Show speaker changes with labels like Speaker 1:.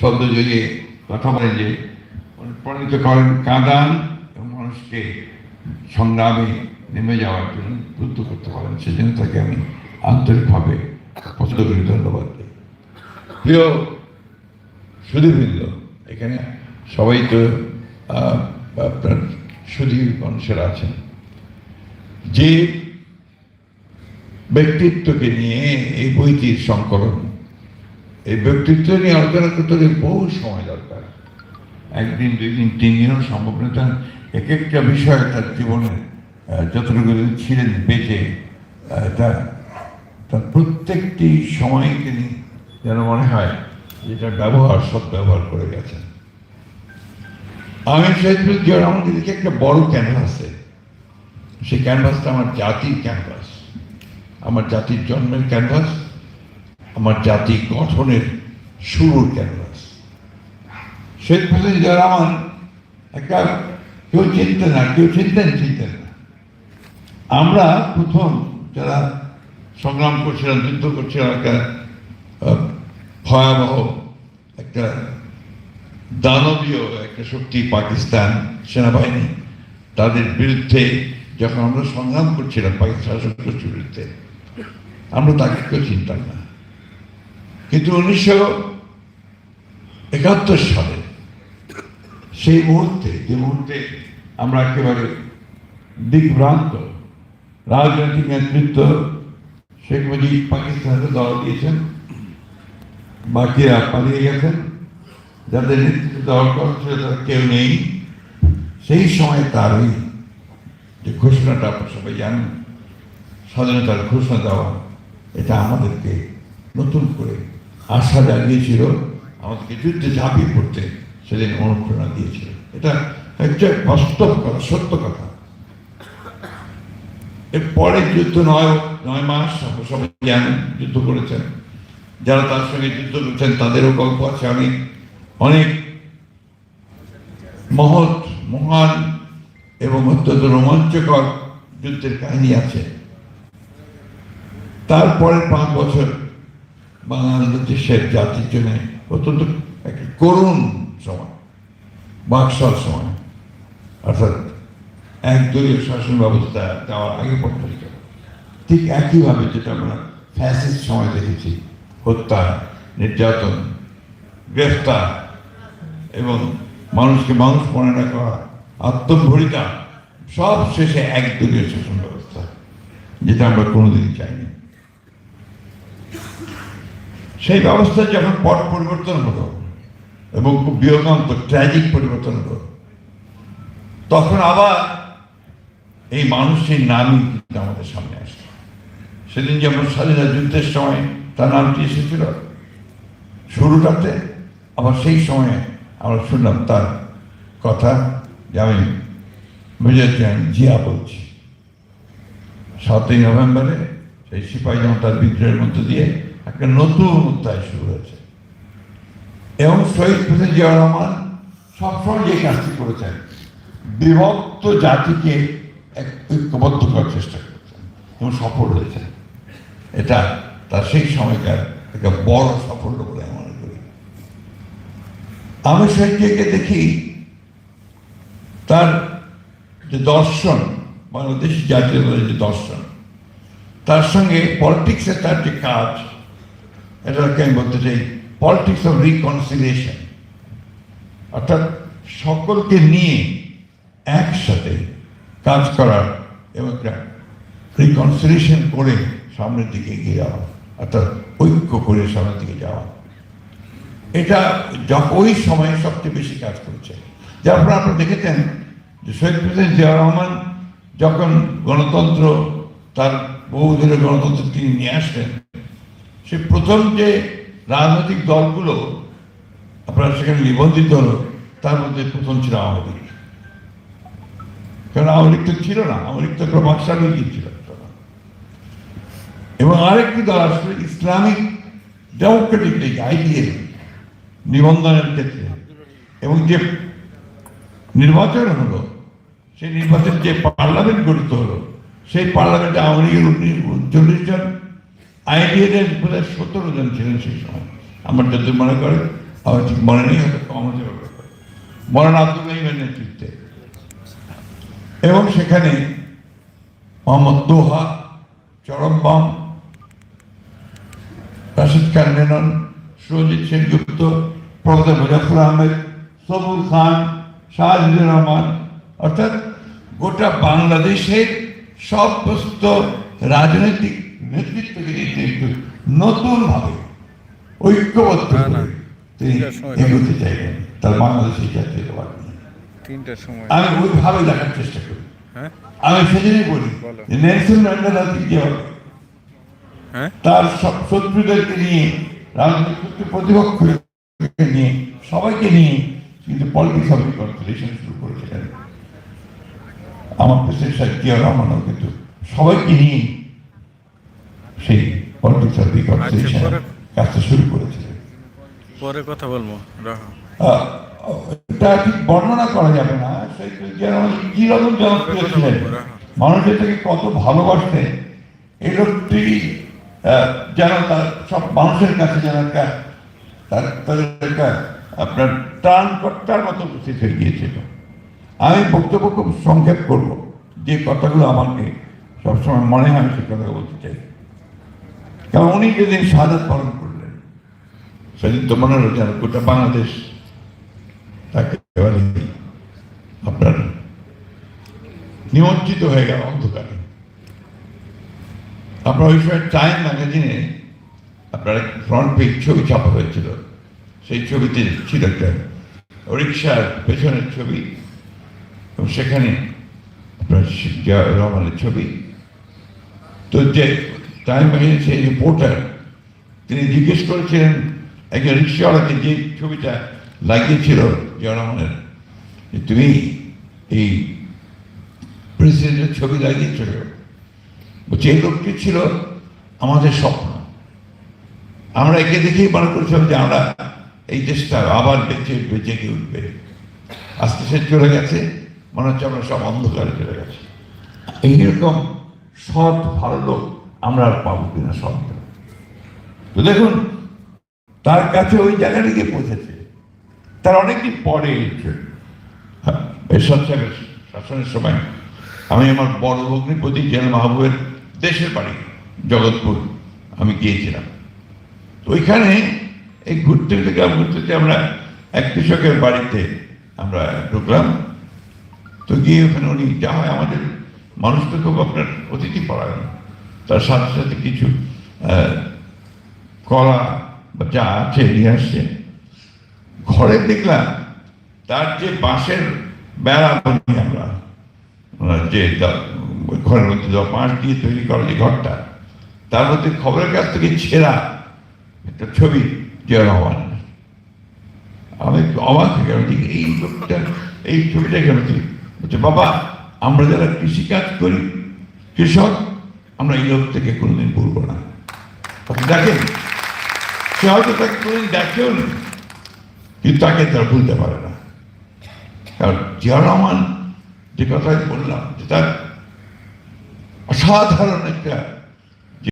Speaker 1: শব্দ জড়িয়ে কথা বলেন যে, প্রণীত করেন কাঁদান এবং মানুষকে সংগ্রামে নেমে যাওয়ার জন্য উদ্বুদ্ধ করতে পারেন। সেজন্য তাকে আমি আন্তরিকভাবে পছন্দ করি। ধন্যবাদ। দিই। প্রিয় সুদীবৃন্দ এখানে সবাই তো আপনার সুদীর মানুষেরা আছেন। যে ব্যক্তিত্বকে নিয়ে এই বইটির সংকলন এই ব্যক্তিত্ব নিয়ে আলোচনা করতে গেলে বহু সময় দরকার। একদিন দুই দিন তিন দিনও সম্ভব নয়। তার এক একটা বিষয় তার জীবনে যতটুকু ছিলেন বেঁচে তার তার প্রত্যেকটি সময় তিনি যেন মনে হয় যেটার ব্যবহার সব ব্যবহার করে গেছেন। আমি শহীদুল জিয়া রহমানকে দেখি একটা বড় ক্যানভাসে সেই ক্যানভাসটা আমার জাতির ক্যানভাস আমার জাতির জন্মের ক্যানভাস আমার জাতি গঠনের শুরুর ক্যানভাস। শেখ মুজিবুর রহমান একটা কেউ চিনতেন না, কেউ চিনতেন চিনতেন না। আমরা প্রথম যারা সংগ্রাম করছিলাম, যুদ্ধ করছিলাম, একটা ভয়াবহ একটা দানবীয় একটা শক্তি পাকিস্তান সেনাবাহিনী তাদের বিরুদ্ধে যখন আমরা সংগ্রাম করছিলাম, পাকিস্তান শাসক গোষ্ঠীর বিরুদ্ধে, আমরা তাকে কেউ চিনতাম না। কিন্তু উনিশশো একাত্তর সালে সেই মুহূর্তে, যে মুহূর্তে আমরা একেবারে দিকভ্রান্ত রাজনৈতিক নেতৃত্ব শেখ মুজিব পাকিস্তানকে দল দিয়েছেন, বাকিরা পালিয়ে গেছেন, যাদের নেতৃত্ব দেওয়ার কথা কেউ নেই। সেই সময় তার ওই যে ঘোষণাটা আপনার সবাই জানেন, স্বাধীনতার ঘোষণা দেওয়া, এটা আমাদেরকে নতুন করে আশা জাগিয়েছিল আমাদেরকে যুদ্ধে ঝাঁপিয়ে পড়তে সেদিন অনুপ্রেরণা দিয়েছিল। এটা একটা বাস্তব কথা, সত্য কথা। এর পরে যুদ্ধ নয় নয় মাস আপনারা সবাই যুদ্ধ করেছেন। যারা তার সঙ্গে যুদ্ধ করছেন তাদেরও গল্প আছে। আমি অনেক মহৎ, মহান এবং অত্যন্ত রোমাঞ্চকর যুদ্ধের কাহিনী আছে। তারপরে পাঁচ বছর বাংলাদেশের জাতির জন্য অত্যন্ত একটা করুণ সময়, বাকশাল সময়। অর্থাৎ একদলীয় শাসন ব্যবস্থা দেওয়ার আগে পর্যন্ত ঠিক একইভাবে যেটা আমরা ফ্যাসিস্ট সময় দেখেছি, হত্যা, নির্যাতন, গ্রেফতার এবং মানুষকে মানুষ মনে না করা আত্মভরিতা সব শেষে একদলীয় শাসন ব্যবস্থা, যেটা আমরা কোনোদিন চাইনি। সেই ব্যবস্থা যখন পট পরিবর্তন হলো এবং খুব বিয়োগান্ত ট্র্যাজিক পরিবর্তন হলো তখন আবার এই মানুষের নামই কিন্তু আমাদের সামনে আসলো। সেদিন যেমন স্বাধীনতা যুদ্ধের সময় তার নামটি এসেছিল। শুরুটাতে আবার সেই সময়ে আমরা শুনলাম তার কথা যে আমি মেজর জিয়া বলছি। সাতই নভেম্বরে সেই সিপাহী জনতার বিদ্রোহের মধ্য দিয়ে একটা নতুন অধ্যায় শুরু হয়েছে। এবং শহীদ প্রেসিডেন্ট জিয়া রহমান সবসময় যে কাজটি করেছেন, বিভক্ত জাতিকে এক ঐক্যবদ্ধ করার চেষ্টা করেছেন এবং সফল হয়েছেন। এটা তার সেই সময়কার একটা বড় সাফল্য বলে আমি মনে করি। আমি শহীদকে দেখি তার যে দর্শন, বাংলাদেশি জাতীয় দলের যে দর্শন, তার সঙ্গে পলিটিক্সের তার যে কাজ এটাকে আমি বলতে চাই? পলিটিক্স অফ রিকনসিলিয়েশন অর্থাৎ সকলকে নিয়ে একসাথে কাজ করার এবং একটা রিকনসিলিয়েশন করে সামনের দিকে এগিয়ে যাওয়া, অর্থাৎ ঐক্য করে সামনের দিকে যাওয়া। এটা ওই সময়ে সবচেয়ে বেশি কাজ করেছে। যার ফলে আপনারা দেখেছেন যে শহীদ প্রেসিডেন্ট জিয়া রহমান যখন গণতন্ত্র, তার বহুদিনের গণতন্ত্র তিনি নিয়ে আসলেন সে প্রথম যে রাজনৈতিক দলগুলো, আপনারা সেখানে নিবন্ধিত হলো, তার মধ্যে প্রথম ছিল আওয়ামী লীগ। কারণ আওয়ামী লীগ তো ছিল না, আওয়ামী লীগ তো একটা বাক্সালীগই ছিল। এবং আরেকটি দল আসলে, ইসলামিক ডেমোক্রেটিক লীগ, আইডিএল, নিবন্ধনের ক্ষেত্রে। এবং যে নির্বাচন হলো, সেই নির্বাচন যে পার্লামেন্ট গঠিত হলো, সেই পার্লামেন্টে আওয়ামী লীগের উনচল্লিশ জন আইডিএলের বোধ হয় সতেরো জন ছিলেন সেই সময়। আমার যদি মনে করে, আমার ঠিক মনে নেই, হয়তো কম হতে পারে। আব্দুল রহিমের নেতৃত্বে। এবং সেখানে মোহাম্মদ দোহা চরমবাম রাশিদ খান মেনন সুরজিৎ সেনগুপ্ত, প্রফেসর মুজাফর আহমেদ সবুর খান শাহজুর রহমান, অর্থাৎ গোটা বাংলাদেশের সমস্ত রাজনৈতিক নেতৃত্বকে কিন্তু নতুনভাবে ঐক্যবদ্ধ তিনি এগোতে চাইলেন। তার বাংলাদেশের জাতীয়তাবাদ।
Speaker 2: তিনটার সময়।
Speaker 1: আমি ওইভাবে দেখার চেষ্টা করি।
Speaker 2: হ্যাঁ?
Speaker 1: আমি সেদিনই বলি নেলসন ম্যান্ডেলা কি হবে।
Speaker 2: হ্যাঁ?
Speaker 1: তার সব শত্রুদেরকে নিয়ে রাজনৈতিক প্রতিপক্ষকে নিয়ে সবাইকে নিয়ে কিন্তু পলিটিক্স অফ রিকনসিলেশন শুরু করেছিলেন। আমার প্রেসিডেন্ট সাহেব জিয়া রহমানও কিন্তু সবাইকে নিয়ে সেই পলিটিক্স অফ
Speaker 2: আচ্ছা, পরে-
Speaker 1: কাজটা শুরু করেছিলেন।
Speaker 2: পরে কথা বলব
Speaker 1: এটা ঠিক বর্ণনা করা যাবে না? সেই রহমান জনপ্রিয় ছিলেন। মানুষের থেকে কত ভালোবাসতেন এই লোকটি যেন তার সব মানুষের কাছে যেন একটা তার তাদের একটা আপনার ত্রাণকর্তার মতো উপস্থিত হয়ে গিয়েছিল। আমি বক্তব্য খুব সংক্ষেপ করব। যে কথাগুলো আমাকে সবসময় মনে হয় সে কথা বলতে চাই। কারণ উনি যেদিন সাদাত পালন করলেন, সেদিন তো মনে হলো গোটা বাংলাদেশ তাকে আপনার নিমজ্জিত হয়ে গেল অন্ধকারে। আপনার ওই সময় টাইম ম্যাগাজিনে আপনার ফ্রন্ট পেজ ছবি ছাপা হয়েছিল। সেই ছবিতে ছিল একটা রিক্সার পেছনের ছবি এবং সেখানে আপনার রহমানের ছবি। তো যে টাইম ম্যাগাজিনে সেই রিপোর্টার তিনি জিজ্ঞেস করেছিলেন, একজন রিক্সাওয়ালাকে যে ছবিটা লাগিয়েছিল যে তুমি এই প্রেসিডেন্টের ছবি লাগিয়েছিল বলছে, এই লোকটি ছিল আমাদের স্বপ্ন। আমরা একে দেখেই মনে করেছিলাম যে আমরা এই দেশটা আবার বেঁচে বেঁচে গিয়ে উঠবে। আস্তে সে চলে গেছে, মনে হচ্ছে আমরা সব অন্ধকারে চলে গেছে। এইরকম সৎ, ভালো লোক আমরা আর পাবো কিনা সন্দেহ। তো দেখুন তার কাছে ওই জায়গাটা গিয়ে পৌঁছেছে। তার অনেকদিন পরে হ্যাঁ, এরশাদ সাহেবের শাসনের সময় আমি আমার বড় ভগ্নিপতি জেল মাহবুবের দেশের বাড়ি জগৎপুর আমি গিয়েছিলাম। তো ওইখানে এই ঘুরতে গেলাম ঘুরতে ঘুরতে আমরা এক কৃষকের বাড়িতে আমরা ঢুকলাম। তো গিয়ে ওখানে উনি যা হয় আমাদের মানুষ তো খুব আপনার অতিথি পড়ায় তার সাথে সাথে কিছু কলা বা যা আছে নিয়ে আসছে। ঘরে দেখলাম তার যে বাঁশের বেড়া বলি আমরা যে ঘরের মধ্যে বাঁশ দিয়ে তৈরি করা যে ঘরটা, তার মধ্যে খবরের কাছ থেকে ছেঁড়া একটা ছবি জিয়া রহমান আমি অবাক হয়ে গেলাম এই লোকটা, এই ছবিটা কেন বলছে, বাবা, আমরা যারা কৃষিকাজ করি, কৃষক আমরা লোক থেকে কোনোদিন ভুলবো না। আপনি দেখেন, সে হয়তো তাকে কোনোদিন দেখেও নি কিন্তু তাকে তারা ভুলতে পারে না। কারণ জিয়া রহমান যে কথা বললাম, যে তার অসাধারণ একটা